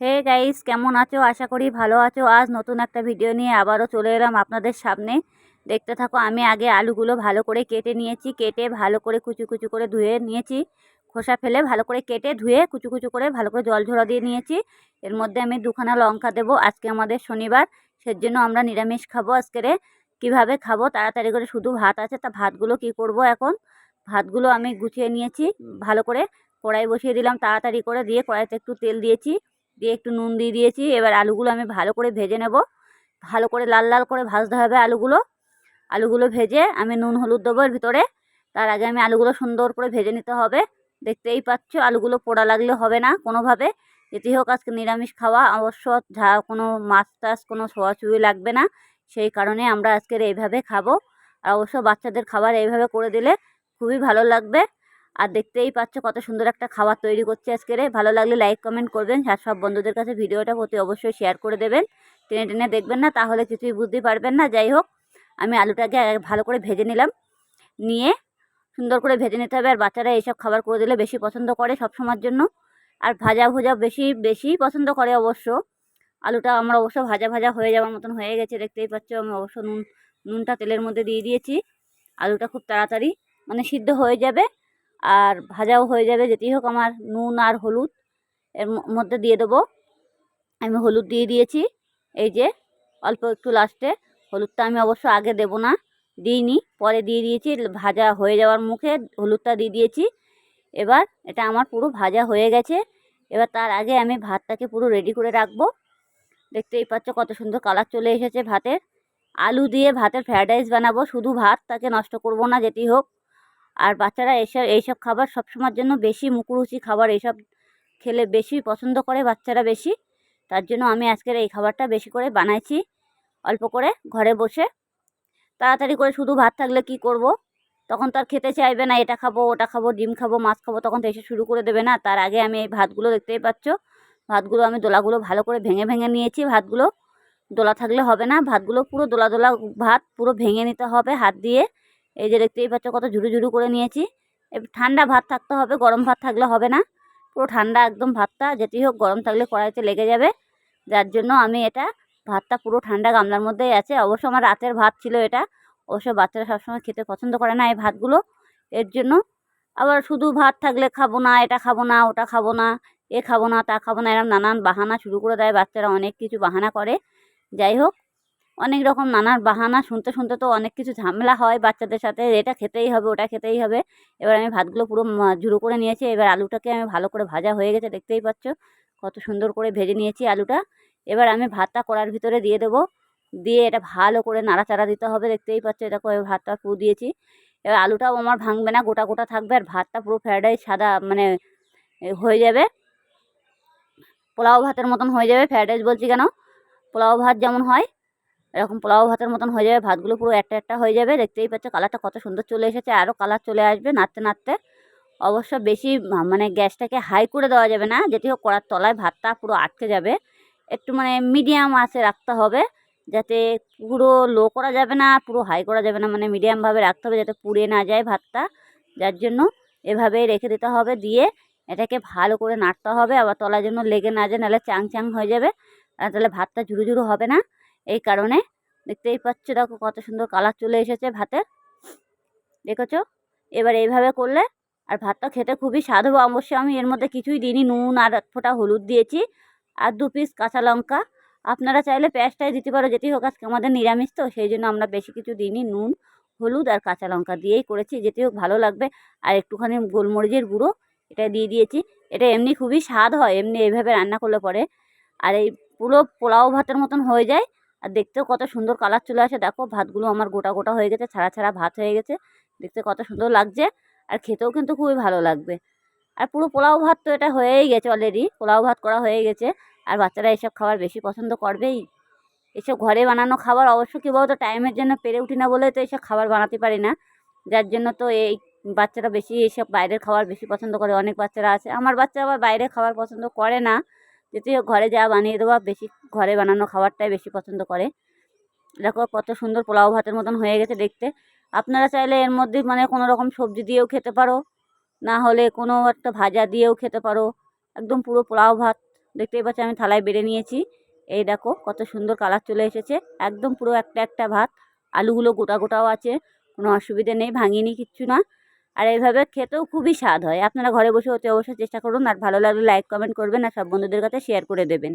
Hey guys কেমন আছো? আশা করি ভালো আছো। আজ নতুন একটা ভিডিও নিয়ে আবারও চলে এলাম আপনাদের সামনে। দেখতে থাকো, আমি আগে আলুগুলো ভালো করে কেটে নিয়েছি। কেটে ভালো করে কুচু কুচু করে ধুয়ে নিয়েছি। খোসা ফেলে ভালো করে কেটে ধুয়ে কুচু কুচু করে ভালো করে জল ঝরা দিয়ে নিয়েছি। এর মধ্যে আমি দুখানা লঙ্কা দেবো। আজকে আমাদের শনিবার সের জন্য আমরা নিরামিষ খাব আজকেরে কীভাবে খাব? তাড়াতাড়ি করে শুধু ভাত আছে, তা ভাতগুলো কি করব এখন? ভাতগুলো আমি গুছিয়ে নিয়েছি, ভালো করে কড়াই বসিয়ে দিলাম, তাড়াতাড়ি করে দিয়ে কড়াইতে একটু তেল দিয়েছি। দিয়ে একটু নুন দিয়ে দিয়েছি। এবার আলুগুলো আমি ভালো করে ভেজে নেব। ভালো করে লাল লাল করে ভাজতে হবে আলুগুলো। আলুগুলো ভেজে আমি নুন হলুদ দেবো এর ভিতরে। তার আগে আমি আলুগুলো সুন্দর করে ভেজে নিতে হবে। দেখতেই পাচ্ছ আলুগুলো পোড়া লাগলে হবে না কোনোভাবে। যেটি হোক আজকে নিরামিষ খাওয়া, অবশ্য যা কোনো মাছ টাছ, কোনো ছোঁয়াছুঁয়ি লাগবে না। সেই কারণে আমরা আজকের এইভাবে খাব। আর অবশ্য বাচ্চাদের খাবার এইভাবে করে দিলে খুবই ভালো লাগবে। আর দেখতেই পাচ্ছ কত সুন্দর একটা খাবার তৈরি করছে আজকের ভালো লাগলে লাইক কমেন্ট করবেন, আর সব বন্ধুদের কাছে ভিডিওটা প্রতি অবশ্যই শেয়ার করে দেবেন। টেনে টেনে দেখবেন না, তাহলে কিছুই বুঝতে পারবেন না। যাই হোক, আমি আলুটাকে ভালো করে ভেজে নিলাম। নিয়ে সুন্দর করে ভেজে নিতে হবে, আর বাচ্চারা এইসব খাবার করে দিলে বেশি পছন্দ করে সব সময়ের জন্য। আর ভাজা ভুজা বেশি বেশি পছন্দ করে অবশ্য। আলুটা আমার অবশ্য ভাজা ভাজা হয়ে যাওয়ার মতন হয়ে গেছে, দেখতেই পাচ্ছ আমি অবশ্য নুন, নুনটা তেলের মধ্যে দিয়ে দিয়েছি। আলুটা খুব তাড়াতাড়ি মানে সিদ্ধ হয়ে যাবে। আর ভাজাও হয়ে যাবে যেটি হোক আমার নুন আর হলুদ এর মধ্যে দিয়ে দেবো। আমি হলুদ দিয়ে দিয়েছি, এই যে অল্প একটু লাস্টে হলুদটা আমি অবশ্য আগে দেব না, দিইনি, পরে দিয়ে দিয়েছি, ভাজা হয়ে যাওয়ার মুখে হলুদটা দিয়ে দিয়েছি। এবার এটা আমার পুরো ভাজা হয়ে গেছে, এবার তার আগে আমি ভাতটাকে পুরো রেডি করে রাখব। দেখতেই পাচ্ছ কত সুন্দর কালার চলে এসেছে ভাতের। আলু দিয়ে ভাতের ফ্রায়েড রাইস বানাবো, শুধু ভাত তাকে নষ্ট করব না যেটি হোক। আর বাচ্চারা এইসব এইসব খাবার সবসময়ের জন্য বেশি মুখরুচি খাবার এইসব খেলে বেশি পছন্দ করে বাচ্চারা বেশি। তার জন্য আমি আজকের এই খাবারটা বেশি করে বানাইছি, অল্প করে ঘরে বসে। তাড়াতাড়ি করে শুধু ভাত থাকলে কি করব। তখন তার খেতে চাইবে না, এটা খাব, ওটা খাব, ডিম খাব, মাছ খাব, তখন তো এসে শুরু করে দেবে না। তার আগে আমি এই ভাতগুলো দেখতেই পাচ্ছ, ভাতগুলো আমি দোলাগুলো ভালো করে ভেঙে ভেঙে নিয়েছি। ভাতগুলো দোলা থাকলে হবে না, ভাতগুলো পুরো দোলা দোলা ভাত পুরো ভেঙে নিতে হবে হাত দিয়ে। এই যে দেখতেই পাচ্ছ কত ঝুরু ঝুরু করে নিয়েছি। ঠান্ডা ভাত থাকতে হবে, গরম ভাত থাকলে হবে না। পুরো ঠান্ডা একদম ভাতটা যেটি হোক, গরম থাকলে কড়াইতে লেগে যাবে। যার জন্য আমি এটা ভাতটা পুরো ঠান্ডা গামলার মধ্যেই আছে। অবশ্য আমার রাতের ভাত ছিল এটা। অবশ্য বাচ্চারা সবসময় খেতে পছন্দ করে না এই ভাতগুলো। এর জন্য আবার শুধু ভাত থাকলে খাব না, এটা খাব না, ওটা খাব না, এ খাব না, তা খাব না এরকম নানান বাহানা শুরু করে দেয় বাচ্চারা, অনেক কিছু বাহানা করে। যাই হোক অনেক রকম নানার বাহানা, শুনতে শুনতে তো অনেক কিছু ঝামেলা হয় বাচ্চাদের সাথে, এটা খেতেই হবে, ওটা খেতেই হবে। এবার আমি ভাতগুলো পুরো ঝুড়ো করে নিয়েছি, এবার আলুটাকে আমি ভালো করে ভাজা হয়ে গেছে, দেখতেই পাচ্ছ। কত সুন্দর করে ভেজে নিয়েছি আলুটা। এবার আমি ভাতটা কড়ার ভিতরে দিয়ে দেবো। দিয়ে এটা ভালো করে নাড়াচাড়া দিতে হবে, দেখতেই পাচ্ছ। এটা করে ভাতটা পু দিয়েছি। এবার আলুটাও আমার ভাঙবে না, গোটা গোটা থাকবে। আর ভাতটা পুরো ফ্রায়েড রাইস সাদা মানে হয়ে যাবে। পোলাও ভাতের মতন হয়ে যাবে ফ্রায়েড রাইস বলছি কেন? পোলাও ভাত যেমন হয় এরকম পোলাও ভাতের মতন হয়ে যাবে, ভাতগুলো পুরো একটা একটা হয়ে যাবে। দেখতেই পাচ্ছ কালারটা কত সুন্দর চলে এসেছে আরও কালার চলে আসবে নাড়তে নাড়তে। অবশ্য বেশি মানে গ্যাসটাকে হাই করে দেওয়া যাবে না, যেটি হোক কড়ার তলায় ভাতটা পুরো আটকে যাবে। একটু মানে মিডিয়াম আছে রাখতে হবে, যাতে পুরো লো করা যাবে না, পুরো হাই করা যাবে না মানে মিডিয়ামভাবে রাখতে হবে যাতে পুড়ে না যায় ভাতটা। যার জন্য এভাবেই রেখে দিতে হবে, দিয়ে এটাকে ভালো করে নাড়তে হবে, আবার তলার জন্য লেগে না যায়, নাহলে চাং চাং হয়ে যাবে, আর তাহলে ভাতটা ঝুরু ঝুরু হবে না। এই কারণে। দেখতেই পাচ্ছ, দেখো কত সুন্দর কালার চলে এসেছে ভাতের। দেখেছ? এবার এইভাবে করলে, আর ভাতটা খেতে খুবই স্বাদ হবে। অবশ্যই আমি এর মধ্যে কিছুই দিইনি। নুন আর এক ফোঁটা হলুদ দিয়েছি। আর দু পিস কাঁচা লঙ্কা। আপনারা চাইলে পেঁয়াজটাই দিতে পারো। যেটি হোক, আজকে আমাদের নিরামিষ তো, সেই জন্য আমরা বেশি কিছু দিইনি। নুন, হলুদ আর কাঁচা লঙ্কা দিয়েই করেছি। যেটি হোক, ভালো লাগবে। আর একটুখানি গোলমরিচের গুঁড়ো, এটা দিয়ে দিয়েছি। এটা এমনি খুবই স্বাদ হয়। এমনি এইভাবে রান্না করলে পরে। আর এই পুরো পোলাও ভাতের মতন হয়ে যায়। আর দেখতেও কত সুন্দর কালার চলে আসে। দেখো ভাতগুলো আমার গোটা গোটা হয়ে গেছে, ছাড়া ছাড়া ভাত হয়ে গেছে। দেখতে কত সুন্দর লাগছে আর খেতেও কিন্তু খুবই ভালো লাগবে। আর পুরো পোলাও ভাত তো এটা হয়েই গেছে অলরেডি পোলাও ভাত করা হয়ে গেছে। আর বাচ্চারা এসব খাবার বেশি পছন্দ করবেই। এসব ঘরে বানানো খাবার অবশ্য কী বলতো টাইমের জন্য পেরে উঠি না বলে তো এসব খাবার বানাতে পারি না। যার জন্য তো এই বাচ্চারা বেশি এইসব বাইরের খাবার বেশি পছন্দ করে। অনেক বাচ্চারা আছে। আমার বাচ্চা আবার বাইরে খাবার পছন্দ করে না। যদি ঘরে যা বানিয়ে দেওয়া, বেশি ঘরে বানানো খাবারটাই বেশি পছন্দ করে। দেখো কত সুন্দর পোলাও ভাতের মতন হয়ে গেছে দেখতে। আপনারা চাইলে এর মধ্যে মানে কোনো রকম সবজি দিয়েও খেতে পারো, না হলে কোনো একটা ভাজা দিয়েও খেতে পারো। একদম পুরো পোলাও ভাত, দেখতেই পাচ্ছি আমি থালায় বেড়ে নিয়েছি। এই দেখো কত সুন্দর কালার চলে এসেছে, একদম পুরো একটা একটা ভাত। আলুগুলো গোটা গোটাও আছে, কোনো অসুবিধে নেই, ভাঙিনি কিচ্ছু না। আর এইভাবে খেতেও খুবই স্বাদ হয়। আপনারা ঘরে বসে অতি অবশ্যই চেষ্টা করুন আর ভালো লাগলে লাইক কমেন্ট করবেন আর সব বন্ধুদের কাছে শেয়ার করে দেবেন।